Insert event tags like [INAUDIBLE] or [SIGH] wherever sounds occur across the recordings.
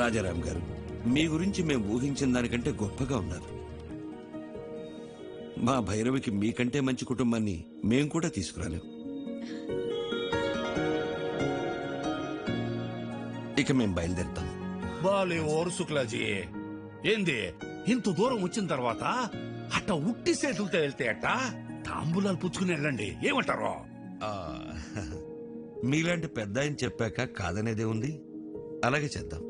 రాజారాం గారు మీ గురించి మేము ఊహించిన దానికంటే గొప్పగా ఉన్నారు. మా భైరవికి మీకంటే మంచి కుటుంబాన్ని మేం కూడా తీసుకురాలేం. ఇక మేం బయలుదేరుతాం. బాలే ఓరు శుక్లాజీ. ఏంది? ఇంత దూరం వచ్చిన తర్వాత అట్ట ఉట్టి చేతులతో వెళ్తే అట్ట తాంబూలాలు పుచ్చుకుని వెళ్ళండి. ఏమంటారు? మీలాంటి పెద్ద ఆయన చెప్పాక కాదనేదే ఉంది అలాగే చేద్దాం.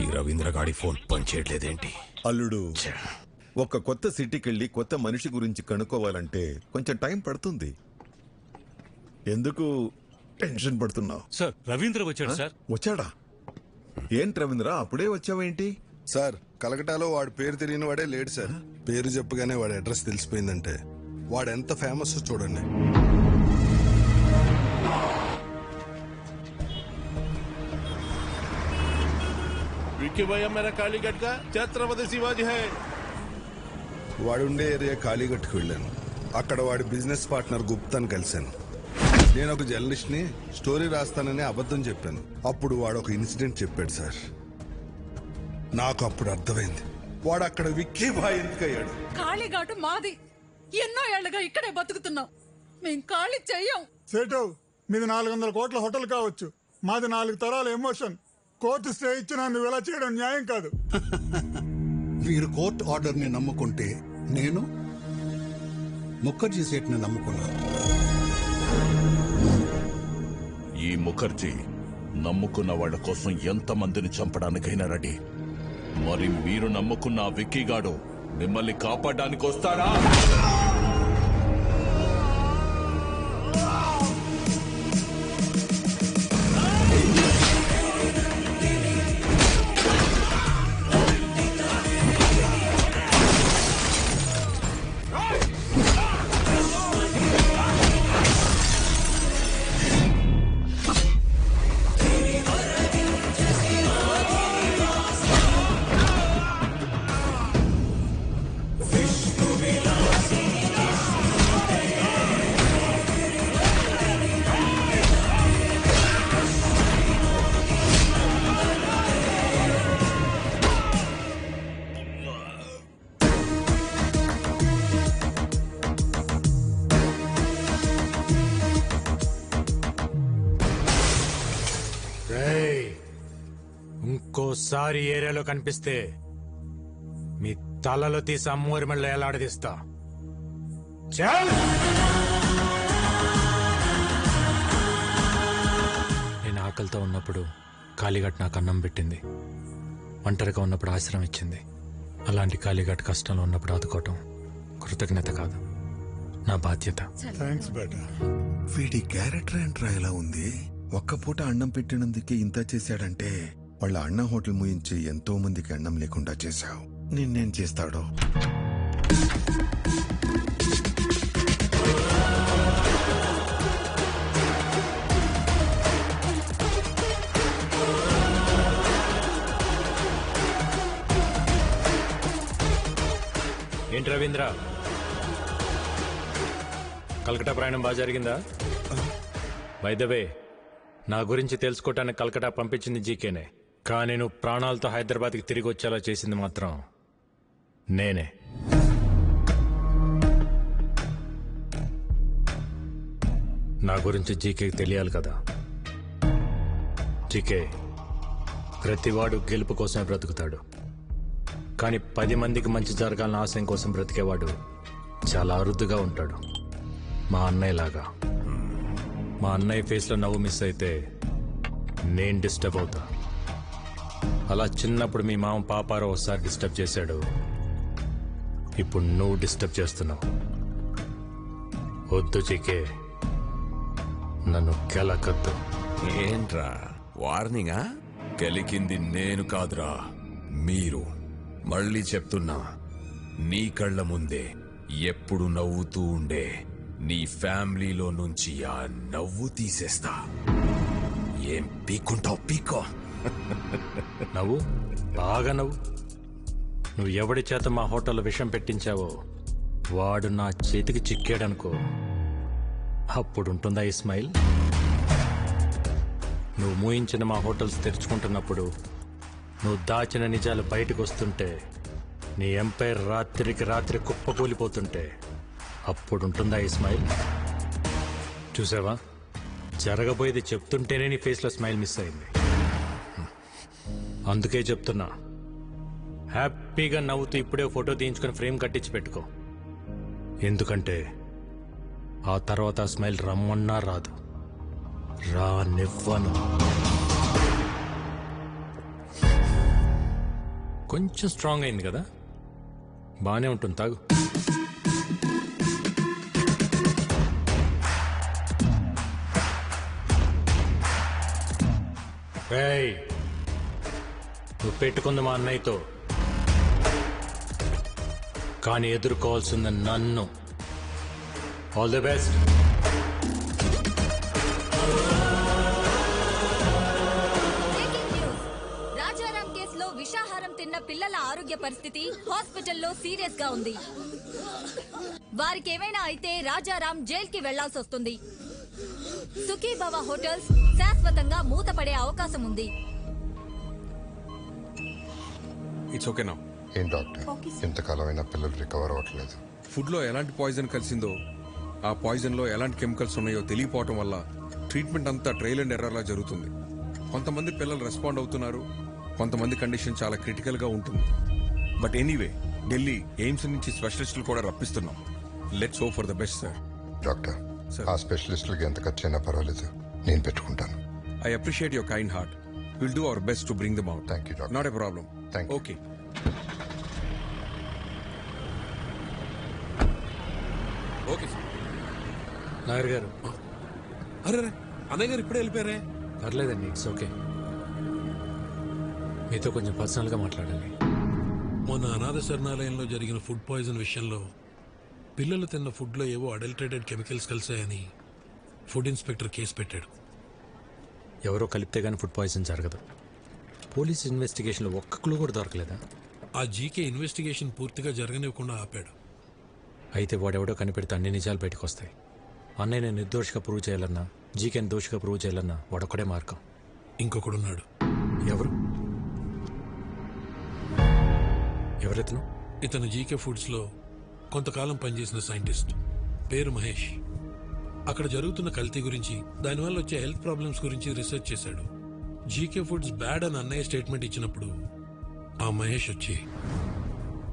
ఈ రవీంద్ర గాడి ఫోన్ పనిచేయట్లేదేంటి? అల్లుడు ఒక కొత్త సిటీకి వెళ్ళి కొత్త మనిషి గురించి కనుక్కోవాలంటే కొంచెం టైం పడుతుంది. ఎందుకు టెన్షన్ పడుతున్నావు? సార్ రవీంద్ర వచ్చాడు సార్. వచ్చాడా? ఏంటి రవీంద్ర అప్పుడే వచ్చావేంటి? సార్ కలకటాలో వాడి పేరు తెలియని వాడే లేడు సార్. పేరు చెప్పగానే వాడి అడ్రస్ తెలిసిపోయిందంటే. వాడు ఎంత ఫేమస్ చూడండి. భయ్య మేరా కాళీగఢ్ కా ఛత్రపతి శివాజీ హై వాడుండే ఏరియా కాళీగట్టుకు వెళ్ళాను. అక్కడ వాడి బిజినెస్ పార్ట్నర్ గుప్తాని కలిశాను. నేను ఒక జర్నలిస్ట్ని స్టోరీ రాస్తానని అబద్ధం చెప్పాను. అప్పుడు వాడు ఒక ఇన్సిడెంట్ చెప్పాడు సార్. నాకు అప్పుడు అర్థమైంది. వాడు అక్కడ విక్కీ బాయ్ ఎందుకయ్యాడు? కాళీఘాటు మాది. ఎన్నో ఏళ్ళుగా ఇక్కడే బతుకుతున్నాం. మేం ఖాళీ చెయ్యం. సేటు మీది నాలుగు వందల కోట్ల హోటల్ కావచ్చు. మాది నాలుగు తరాల ఎమోషన్. కోర్టు స్టే ఇచ్చినా నువ్వు ఇలా చేయడం న్యాయం కాదు. [LAUGHS] మీరు కోర్టు ఆర్డర్ని నమ్ముకుంటే నేను ముఖర్జీ సేట్ని నమ్ముకున్నాను ఈ ముఖర్జీ నమ్ముకున్న వాళ్ళ కోసం ఎంత మందిని చంపడానికైనా రెడీ. మరి మీరు నమ్ముకున్న ఆ విక్కీగాడు మిమ్మల్ని కాపాడడానికి వస్తాడా? ఇంకోసారి ఏరియాలో కనిపిస్తే మీ తలలో తీసి అమ్మూరి మళ్ళీ ఎలాడదీస్తా నేను ఆకలితో ఉన్నప్పుడు కాళీఘట్ నాకు అన్నం పెట్టింది. ఒంటరిగా ఉన్నప్పుడు ఆశ్రమం ఇచ్చింది. అలాంటి కాళీఘట్ కష్టంలో ఉన్నప్పుడు ఆదుకోవటం కృతజ్ఞత కాదు. నా బాధ్యత. థ్యాంక్స్ బేటా. వీడి క్యారెక్టర్ ఏంట్రా ఎలా ఉంది? ఒక్క పూట అన్నం పెట్టినందుకే ఇంత చేశాడంటే వాళ్ళ అన్న హోటల్ ముయించి ఎంతో మందికి అన్నం లేకుండా చేశావు. నిన్నేం చేస్తాడో? ఏంటి రవీంద్ర? కలకటా ప్రయాణం బాగా జరిగిందా? వైదవే నా గురించి తెలుసుకోవటానికి కలకటా పంపించింది జీకేనే. కానీ నువ్వు ప్రాణాలతో హైదరాబాద్కి తిరిగి వచ్చేలా చేసింది మాత్రం నేనే. నా గురించి జీకేకి తెలియాలి కదా. జీకే ప్రతివాడు గెలుపు కోసమే బ్రతుకుతాడు. కానీ పది మందికి మంచి జరగాలని ఆశయం కోసం బ్రతికేవాడు చాలా అరుదుగా ఉంటాడు. మా అన్నయ్యలాగా. మా అన్నయ్య ఫేస్లో నవ్వు మిస్ అయితే నేను డిస్టర్బ్ అవుతా. అలా చిన్నప్పుడు మీ మామ పాపారో ఒకసారి డిస్టర్బ్ చేశాడు. ఇప్పుడు నువ్వు డిస్టర్బ్ చేస్తున్నావు. వద్దు చికే నన్ను కెలకద్దు. ఏంట్రా? వార్నింగా? గెలికింది నేను కాదురా. మీరు. మళ్ళీ చెప్తున్నా. నీ కళ్ళ ముందే ఎప్పుడు నవ్వుతూ ఉండే. నీ ఫ్యామిలీలో నుంచి ఆ నవ్వు తీసేస్తా. ఏం పీక్కుంటావు? పీకో [LAUGHS] నవ్వు? బాగా నవ్వు. నువ్వు ఎవడి చేత మా హోటల్లో విషం పెట్టించావో వాడు నా చేతికి చిక్కాడనుకో. అప్పుడుంటుందా ఈ స్మైల్? నువ్వు మూయించిన మా హోటల్స్ తెరుచుకుంటున్నప్పుడు నువ్వు దాచిన నిజాలు బయటకు వస్తుంటే నీ ఎంపైర్ రాత్రికి రాత్రి కుప్పకూలిపోతుంటే అప్పుడుంటుందా ఈ స్మైల్? చూసావా? జరగబోయేది చెప్తుంటేనే నీ ఫేస్లో స్మైల్ మిస్ అయింది. అందుకే చెప్తున్నా. హ్యాపీగా నవ్వుతూ ఇప్పుడే ఫోటో తీయించుకొని ఫ్రేమ్ కట్టించి పెట్టుకో. ఎందుకంటే ఆ తర్వాత స్మైల్ రమ్మన్నా రాదు. రానివ్వను కొంచెం స్ట్రాంగ్ అయింది కదా? బాగానే ఉంటుంది తాగు. ఏయ్, నువ్వు పెట్టుకుంది మా అన్నయ్యతో. కానీ ఎదుర్కోవాల్సింది నన్ను. ఆల్ ది బెస్ట్ రాజారాం కేసులో విషాహారం తిన్న పిల్లల ఆరోగ్య పరిస్థితి హాస్పిటల్లో సీరియస్గా ఉంది. వారికి ఏమైనా అయితే రాజారాం జైల్కి వెళ్ళాల్సి వస్తుంది. సుఖీభవ హోటల్స్ శాశ్వతంగా మూతపడే అవకాశం ఉంది. ఇట్స్ ఓకే నా ఏం డాక్టర్? ఇంతకాలమైనా పిల్లలు రికవర్ అవ్వట్లేదు. ఫుడ్లో ఎలాంటి పాయిజన్ కలిసిందో ఆ పాయిజన్లో ఎలాంటి కెమికల్స్ ఉన్నాయో తెలియపోవటం వల్ల ట్రీట్మెంట్ అంతా ట్రయల్ అండ్ ఎర్రర్లా జరుగుతుంది. కొంతమంది పిల్లలు రెస్పాండ్ అవుతున్నారు. కొంతమంది కండిషన్ చాలా క్రిటికల్గా ఉంటుంది. బట్ ఎనీవే ఢిల్లీ ఎయిమ్స్ నుంచి స్పెషలిస్టులు కూడా రప్పిస్తున్నాం. Let's hope for the best sir doctor ఆ స్పెషలిస్టులకి ఎంత ఖర్చు అయినా పర్వాలేదు. నేను పెట్టుకుంటాను. I appreciate your kind heart will do our best to bring them out thank you doctor. Not a problem Thank you. Okay okay sir Nagar garu. అరే రే, అన్నయ్య గారు ఇప్పుడే వెళ్ళిపోయారే? పర్లేదండి ఇట్స్ ఓకే. మీతో కొంచెం పర్సనల్గా మాట్లాడాలి. మొన్న అనాథ శరణాలయంలో జరిగిన ఫుడ్ పాయిజన్ విషయంలో పిల్లలు తిన్న ఫుడ్లో ఏవో అడల్టరేటెడ్ కెమికల్స్ కలిసాయని ఫుడ్ ఇన్స్పెక్టర్ కేసు పెట్టాడు. ఎవరో కలిపితే కానీ ఫుడ్ పాయిజన్ జరగదు. పోలీస్ ఇన్వెస్టిగేషన్లో ఒక్క క్లూ కూడా దొరకలేదా? ఆ జీకే ఇన్వెస్టిగేషన్ పూర్తిగా జరగనివ్వకుండా ఆపాడు. అయితే వాడెవడో కనిపెడితే అన్ని నిజాలు బయటకు వస్తాయి అన్నయ్య నిర్దోషిగా ప్రూవ్ చేయాలన్నా జీకేని దోషిగా ప్రూవ్ చేయాలన్నా వాడొక్కడే మార్గం. ఇంకొకడున్నాడు. ఎవరు? ఎవరెతను? ఇతను జీకే ఫుడ్స్లో కొంతకాలం పనిచేసిన సైంటిస్ట్. పేరు మహేష్. అక్కడ జరుగుతున్న కల్తీ గురించి దానివల్ల వచ్చే హెల్త్ ప్రాబ్లమ్స్ గురించి రీసెర్చ్ చేశాడు. జీకే ఫుడ్స్ బ్యాడ్ అని అన్నయ్య స్టేట్మెంట్ ఇచ్చినప్పుడు ఆ మహేష్ వచ్చి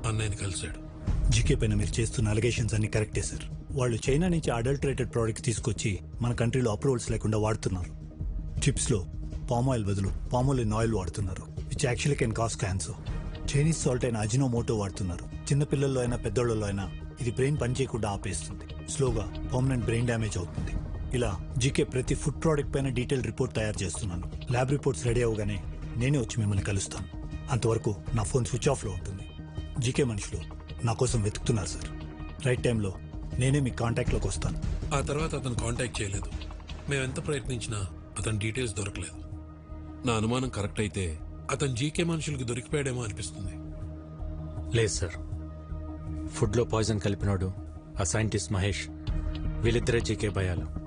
అన్నయ్యని కలిశాడు. జీకే పైన మీరు చేస్తున్న అలిగేషన్స్ అన్ని కరెక్టే సార్ వాళ్ళు చైనా నుంచి అడల్టరేటెడ్ ప్రోడక్ట్స్ తీసుకొచ్చి మన కంట్రీలో అప్రూవల్స్ లేకుండా వాడుతున్నారు. చిప్స్లో పామ్ ఆయిల్ బదులు పామ్ ఆయిల్ వాడుతున్నారు. Which actually can cause cancer Chinese salt అయిన అజినోమోటో వాడుతున్నారు. చిన్న పిల్లల్లో అయినా పెద్దోళ్ళలో అయినా ఇది బ్రెయిన్ పనిచేయకుండా ఆపేస్తుంది. స్లోగా పర్మనెంట్ బ్రెయిన్ డ్యామేజ్ అవుతుంది. ఇలా జీకే ప్రతి ఫుడ్ ప్రోడక్ట్ పైన డీటెయిల్ రిపోర్ట్ తయారు చేస్తున్నాను. ల్యాబ్ రిపోర్ట్స్ రెడీ అవగానే నేనే వచ్చి మిమ్మల్ని కలుస్తాను. అంతవరకు నా ఫోన్ స్విచ్ ఆఫ్లో ఉంటుంది. జీకే మనుషులు నా కోసం వెతుకుతున్నారు సార్. రైట్ టైంలో నేనే మీ కాంటాక్ట్లోకి వస్తాను. ఆ తర్వాత అతను కాంటాక్ట్ చేయలేదు. మేము ఎంత ప్రయత్నించినా అతని డీటెయిల్స్ దొరకలేదు. నా అనుమానం కరెక్ట్ అయితే అతను జీకే మనుషులకు దొరికిపోయాడేమో అనిపిస్తుంది. లేదు సార్. ఫుడ్లో పాయిజన్ కలిపినాడు ఆ సైంటిస్ట్ మహేష్. వీళ్ళిద్దరే జీకే భయాలు.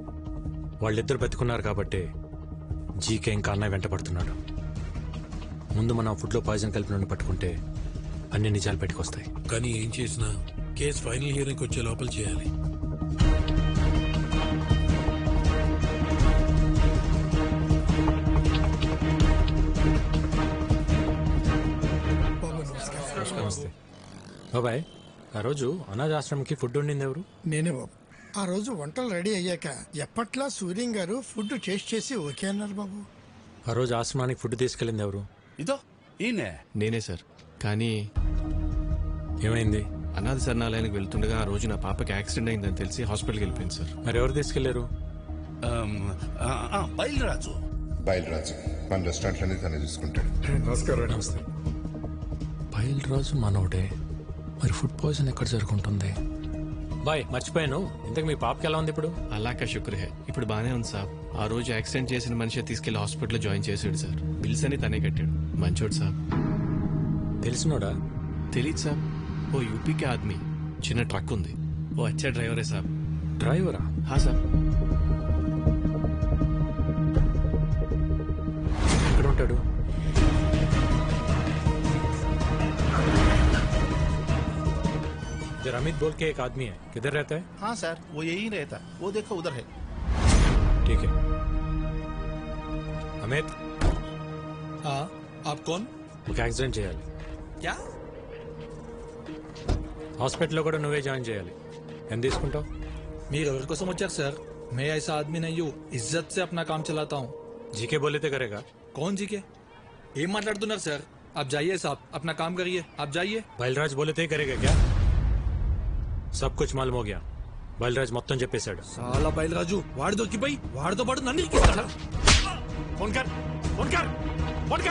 వాళ్ళిద్దరు బతుకున్నారు కాబట్టి జీకే ఇంకా అన్నయ్య వెంటపడుతున్నాడు ముందు మనం ఫుడ్లో పాయిజన్ కలిపినోడిని పట్టుకుంటే అన్ని నిజాలు బయటకు వస్తాయి కానీ ఏం చేసినా కేసు ఫైనల్ హియరింగ్ వచ్చే లోపల చేయాలి. నమస్తే. బాబాయ్ ఆ రోజు అనాథాశ్రమంకి ఫుడ్ వండింది ఎవరు? నేనే బాబు. ఆ రోజు వంటలు రెడీ అయ్యాక ఎప్పట్లా సూర్యం గారు ఫుడ్ టేస్ట్ చేసి ఓకే అన్నారు బాబు. ఆ రోజు ఆశ్రమానికి ఫుడ్ తీసుకెళ్ళింది ఎవరు? ఇదో ఈయనే. నేనే సార్. కానీ ఏమైంది? అనాథ శరణాలయానికి వెళ్తుండగా ఆ రోజు నా పాపకి యాక్సిడెంట్ అయిందని తెలిసి హాస్పిటల్కి వెళ్ళిపోయింది సార్. మరి ఎవరు తీసుకెళ్ళారు? బయలురాజు. బయలురాజు. మన రెస్టారెంట్లోనే తనే చూసుకుంటాడు. నమస్కారం నమస్తే. బయలు రాజు మనోడే మరి ఫుడ్ పాయిజన్ ఎక్కడ జరుగుంటుంది? బాయ్ మర్చిపోయాను. ఇంతకు మీ పాపకి ఎలా ఉంది ఇప్పుడు? అలాకా శుక్ర హే ఇప్పుడు బాగానే ఉంది సార్. ఆ రోజు యాక్సిడెంట్ చేసిన మనిషి తీసుకెళ్ళి హాస్పిటల్లో జాయిన్ చేసాడు సార్. బిల్స్ అని తనే కట్టాడు. మంచోడు సార్. తెలిసినోడా? తెలీదు సార్. ఓ యూపీకే ఆద్మీ. చిన్న ట్రక్ ఉంది. ఓ అచ్చా డ్రైవరే సార్. డ్రైవరా? హా సార్. ఉంటాడు? इधर अमित बोल के एक आदमी है किधर रहता है हाँ सर वो यही रहता वो देखो उधर है ठीक है अमित हाँ आप कौन ఒక యాక్సిడెంట్ చేయాలి क्या హాస్పిటల్లో కూడా నువ్వే జాయిన్ చేయాలి ఎంత తీసుకుంటావు మీరు ఎవరి కోసం వచ్చారు సార్ मैं ऐसा आदमी नहीं हूँ इज्जत से अपना काम चलाता हूँ జీకే బోలితే కరేగా कौन जी के ఏం మాట్లాడుతున్నారు సార్ आप जाइए साहब अपना काम करिए आप जाइए బయలరాజ్ బోలితే ही करेगा क्या సబ్ కుచ్ మాలూమ్ హో మొత్తం చెప్పేశాడు చాలా బయలురాజు వాడి దొక్కిపోయి వాడితో పాటు నన్ను ఇరికిస్తాడు ఫోన్ ఫోన్ కర్ ఫోన్